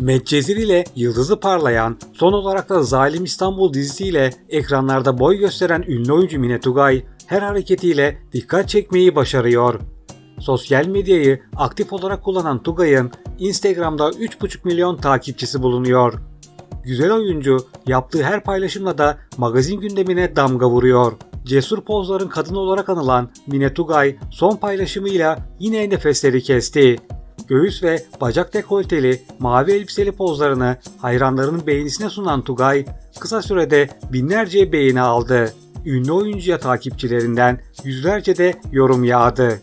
Medcezir ile yıldızı parlayan, son olarak da Zalim İstanbul dizisiyle ekranlarda boy gösteren ünlü oyuncu Mine Tugay, her hareketiyle dikkat çekmeyi başarıyor. Sosyal medyayı aktif olarak kullanan Tugay'ın Instagram'da 3,5 milyon takipçisi bulunuyor. Güzel oyuncu yaptığı her paylaşımla da magazin gündemine damga vuruyor. Cesur pozların kadını olarak anılan Mine Tugay son paylaşımıyla yine nefesleri kesti. Göğüs ve bacak dekolteli mavi elbiseli pozlarını hayranlarının beğenisine sunan Tugay kısa sürede binlerce beğeni aldı. Ünlü oyuncuya takipçilerinden yüzlerce de yorum yağdı.